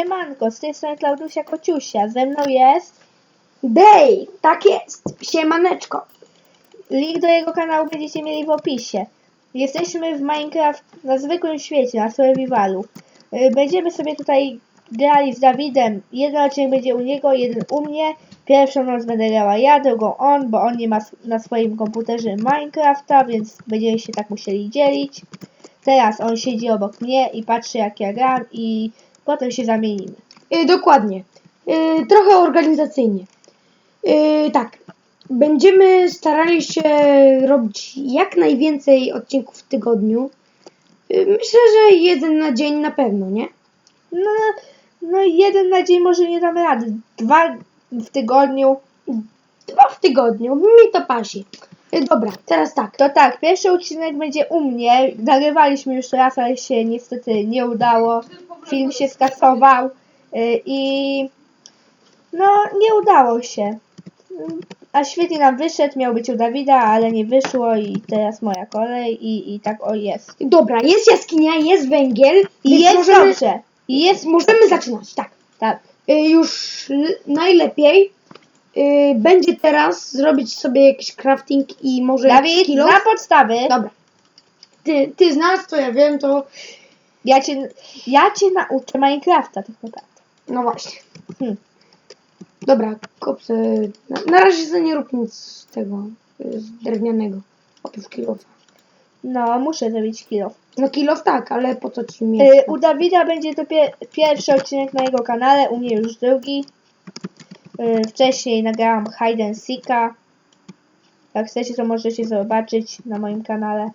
Siemanko, z tej strony Klaudusia Kociusia. Ze mną jest. Dej, tak jest. Siemaneczko. Link do jego kanału będziecie mieli w opisie. Jesteśmy w Minecraft na zwykłym świecie, na survivalu. Y, Będziemy sobie tutaj grali z Dawidem. Jeden odcinek będzie u niego, jeden u mnie. Pierwszą noc będę grała ja, drugą on, bo on nie ma na swoim komputerze Minecrafta, więc będziemy się tak musieli dzielić. Teraz on siedzi obok mnie i patrzy jak ja gram i potem się zamienimy. Y, dokładnie. Y, trochę organizacyjnie. Y, tak. Będziemy starali się robić jak najwięcej odcinków w tygodniu. Myślę, że jeden na dzień na pewno, nie? No, no jeden na dzień może nie damy rady. Dwa w tygodniu. Dwa w tygodniu. Mi to pasi. Dobra, teraz tak. To tak, pierwszy odcinek będzie u mnie. Nagrywaliśmy już raz, ale się niestety nie udało. Film się skasował y, i no nie udało się. A świetnie nam wyszedł, miał być u Dawida, ale nie wyszło i teraz moja kolej i, i tak o jest. Dobra, jest jaskinia, jest węgiel. I jest możemy, dobrze. I jest Możemy zaczynać, tak. tak. Y, już najlepiej y, będzie teraz zrobić sobie jakiś crafting i może jakiś Dawid, kilo. na podstawy. Dobra. Ty, ty znasz, to ja wiem, to Ja cię, ja cię nauczę Minecrafta tak naprawdę. no właśnie. Hmm. Dobra, kopce. Na, na razie sobie nie rób nic z tego y, z drewnianego. Oprócz kilofa. No, muszę zrobić kilo. No kilof tak, ale po co ci mieć? Y, u Dawida będzie to pie pierwszy odcinek na jego kanale, u mnie już drugi. Y, wcześniej nagrałam Hide and Seeka. Jak chcecie, to możecie zobaczyć na moim kanale.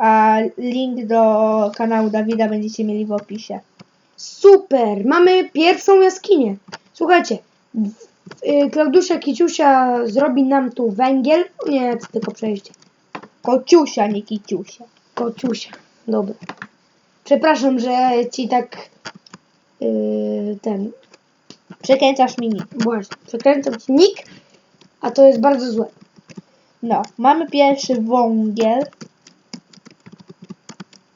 A link do kanału Dawida będziecie mieli w opisie. Super! Mamy pierwszą jaskinię. Słuchajcie, y, Klaudusia Kiciusia zrobi nam tu węgiel. Nie, to tylko przejście. Kociusia, nie kiciusia. Kociusia. Dobra. Przepraszam, że ci tak yy, ten Przekręcasz mi nick. właśnie przekręcam ci nick, a to jest bardzo złe. No, mamy pierwszy wągiel.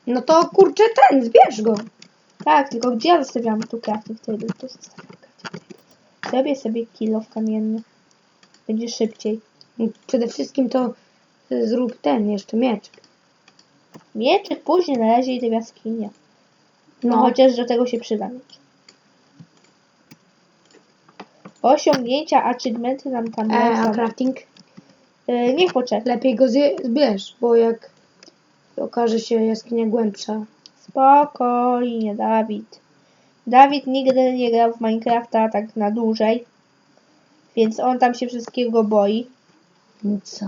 No to kurczę ten, zbierz go. Tak, tylko gdzie ja zostawiam tu crafting table? Tu zostawiam crafting table. Zrobię sobie kilo kamienny. Będzie szybciej. Przede wszystkim to zrób ten jeszcze miecz. Mieczyk później na razie idę w jaskinię. No, No. chociaż do tego się przyda mieć. Osiągnięcia, achievementy nam tam E, a crafting Y, niech poczeka. lepiej go zbierz, bo jak okaże się jaskinia głębsza. Spokojnie, Dawid. Dawid nigdy nie grał w Minecrafta tak na dłużej. Więc on tam się wszystkiego boi. Co?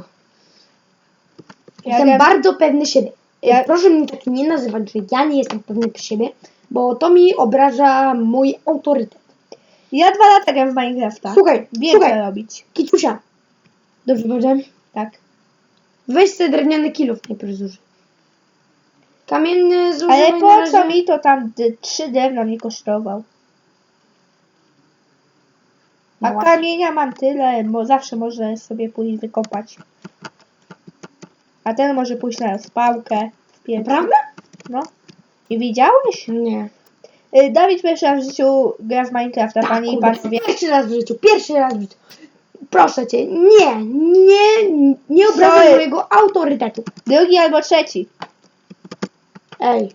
Ja Jestem bardzo pewny siebie. Ja- Proszę mnie tak nie nazywać, że ja nie jestem pewny siebie, bo to mi obraża mój autorytet. Ja dwa lata gram w Minecrafta. Słuchaj, Wiem słuchaj, co robić. Kiciusia. Dobrze powiedziałem? Tak. Weź sobie drewniany kilów najpierw zużyj. Kamienny zużyj Ale na po razie. co mi to tam d- trzy drewna mi kosztował? No A właśnie. kamienia mam tyle, bo zawsze można sobie pójść wykopać. A ten może pójść na spałkę. w piecu. Naprawdę? No. I widziałeś? Nie. Y, Dawid pierwszy raz w życiu gra w Minecrafta, Tak, panie i kurde, pan wie. Pierwszy raz w życiu, pierwszy raz w życiu. Proszę cię, nie, nie, nie obrażaj Sorry. mojego autorytetu. Drugi albo trzeci. Ej,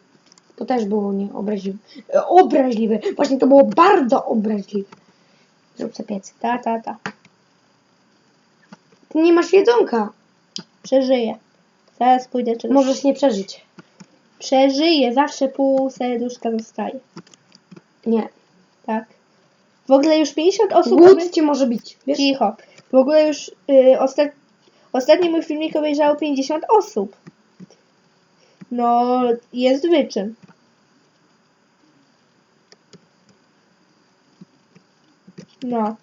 to też było nie obraźliwe. E, Obraźliwe. Właśnie to było bardzo obraźliwe. Zrób sobie piec. Ta, ta, ta. Ty nie masz jedzonka. Przeżyję. Zaraz pójdę czegoś. Możesz nie przeżyć. Przeżyję, zawsze pół serduszka zostaje. Nie. Tak. W ogóle już 50 osób... Głód cię może bić. Wiesz? Cicho. W ogóle już y, ostat... ostatni mój filmik obejrzało 50 osób. No, jest wyczyn. No.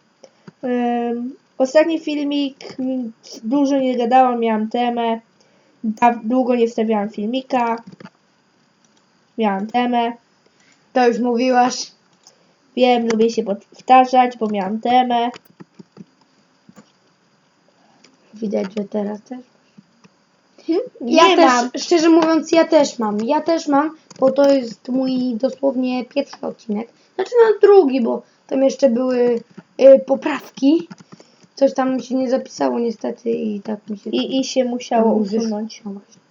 Ym, ostatni filmik dużo nie gadałam, miałam temę. Długo nie wstawiałam filmika. Miałam temę. To już mówiłaś. Wiem, lubię się powtarzać, bo miałam temę. Widać, że teraz też. Nie Ja mam. też, szczerze mówiąc, ja też mam. Ja też mam. bo to jest mój dosłownie pierwszy odcinek. Znaczy no drugi, bo tam jeszcze były y, poprawki. Coś tam się nie zapisało niestety i tak mi się I, i się musiało tam usunąć. No właśnie.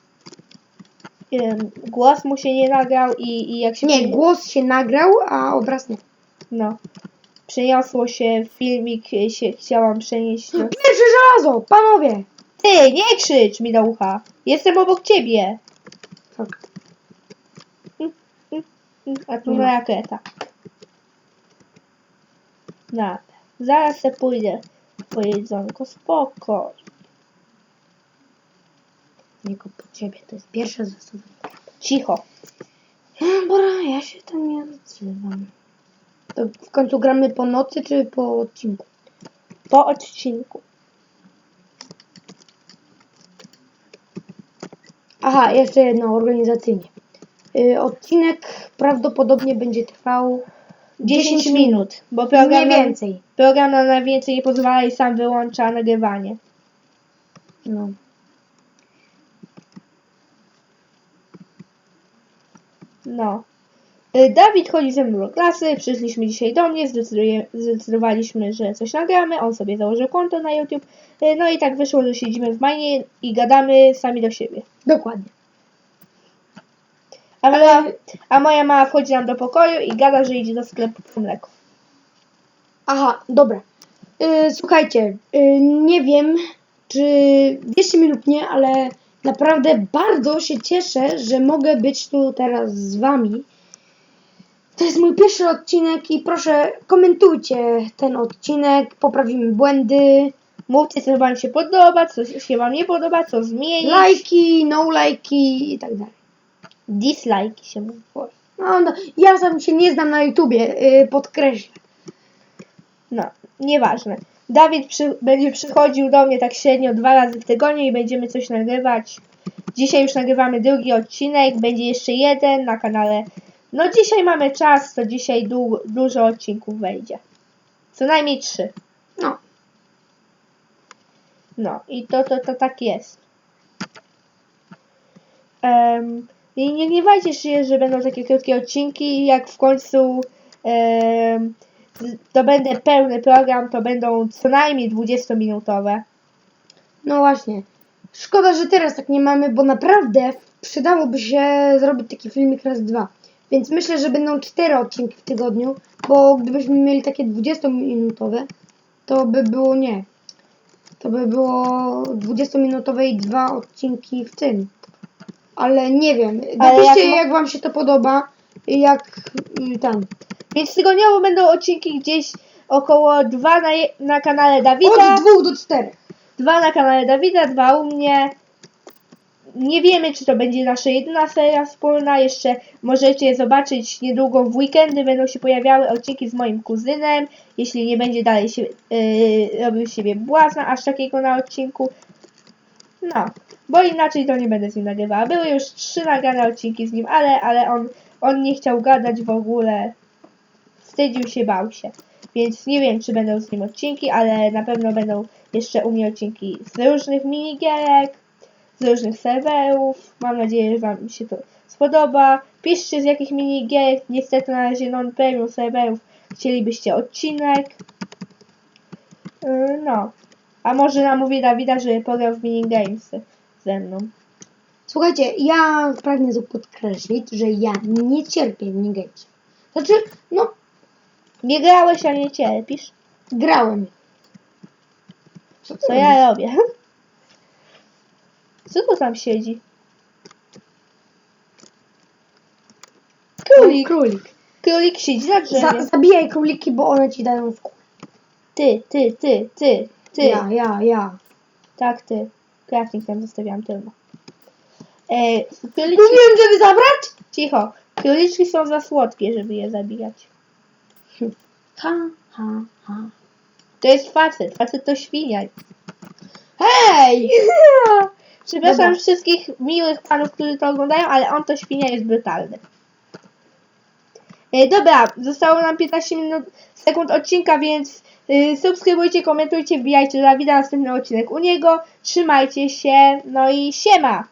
Ym, Głos mu się nie nagrał i, i jak się... Nie, głos się nagrał, a obraz nie. No. Przeniosło się, filmik się chciałam przenieść do... Pierwsze żelazo, panowie! Ty, nie krzycz mi do ucha! Jestem obok ciebie! Tak. A tu Nie ma. No, zaraz se pójdę po jedzonko, spoko. Nie po ciebie, to jest pierwsza zasada. Cicho. Dobra, ja się tam nie odzywam. To w końcu gramy po nocy czy po odcinku? Po odcinku. Aha, jeszcze jedno organizacyjnie. Y, odcinek prawdopodobnie będzie trwał 10 10 minut, bo program, nie więcej. program na więcej nie pozwala i sam wyłącza nagrywanie. No. No. Y, Dawid chodzi ze mną do klasy, przyszliśmy dzisiaj do mnie, zdecydowaliśmy, że coś nagramy, on sobie założył konto na YouTube, Y, no i tak wyszło, że siedzimy w majnie i gadamy sami do siebie. Dokładnie. A moja, a moja mama wchodzi nam do pokoju i gada, że idzie do sklepu po mleko. Aha, dobra. Y, słuchajcie, nie wiem, czy wierzcie mi lub nie, ale naprawdę bardzo się cieszę, że mogę być tu teraz z wami. To jest mój pierwszy odcinek i proszę komentujcie ten odcinek, poprawimy błędy, Mówcie, co wam się podoba, co się wam nie podoba, co zmienić. lajki, no lajki i tak dalej. Dislike się mówi. No, no, ja sam się nie znam na YouTubie, y, podkreślę. No, nieważne. Dawid przy, będzie przychodził do mnie tak średnio dwa razy w tygodniu i będziemy coś nagrywać. Dzisiaj już nagrywamy drugi odcinek, będzie jeszcze jeden na kanale. No dzisiaj mamy czas, to dzisiaj du, dużo odcinków wejdzie. Co najmniej trzy. No, No i to, to, to tak jest. Em, I nie gniewajcie się, że będą takie krótkie odcinki. Jak w końcu z- to będę pełny program, to będą co najmniej 20-minutowe. no właśnie. Szkoda, że teraz tak nie mamy, bo naprawdę przydałoby się zrobić taki filmik raz dwa. Więc myślę, że będą cztery odcinki w tygodniu, bo gdybyśmy mieli takie 20-minutowe, to by było nie. To by było 20-minutowe i dwa odcinki w tym. Ale nie wiem. Ale Napiszcie, jak jak, wam się to podoba. i Jak y, tam. Więc tygodniowo będą odcinki gdzieś około dwa na, je- na kanale Dawida. Od dwóch do czterech. Dwa na kanale Dawida, dwa u mnie. Nie wiemy, czy to będzie nasza jedyna seria wspólna. Jeszcze możecie zobaczyć niedługo w weekendy będą się pojawiały odcinki z moim kuzynem. Jeśli nie będzie dalej się, yy, robił siebie błazna aż takiego na odcinku. No, bo inaczej to nie będę z nim nagrywała. Były już trzy nagrane odcinki z nim, ale, ale on, on nie chciał gadać w ogóle. Wstydził się, bał się. Więc nie wiem, czy będą z nim odcinki, ale na pewno będą jeszcze u mnie odcinki z różnych minigierek, z różnych serwerów. Mam nadzieję, że Wam się to spodoba. Piszcie z jakich minigierek, niestety na razie non-premium serwerów chcielibyście odcinek. Yy, No. A może namówię Dawida, żeby pograł w minigamesy ze mną. Słuchajcie, ja pragnę tu podkreślić, że ja nie cierpię minigamesów. Znaczy, no, Nie grałeś, a nie cierpisz. grałem. Co, Co ja robię? Co tu tam siedzi? Królik. Królik. Królik siedzi na drzewie. Za, zabijaj króliki, bo one ci dają w kół. Ty, ty, ty, ty, ty. Ja, ja, ja. Tak, ty. Crafting tam zostawiam tylno. E, króliczki, Mówiłem, żeby zabrać? cicho. Króliczki są za słodkie, żeby je zabijać. Ha, ha, ha. To jest facet. Facet to świnia. Hej! Przepraszam Dobra. wszystkich miłych panów, którzy to oglądają, ale on to świnia jest brutalny. E, dobra, zostało nam 15 minut, sekund odcinka, więc y, subskrybujcie, komentujcie, wbijajcie do Dawida następny odcinek u niego. Trzymajcie się, no i siema!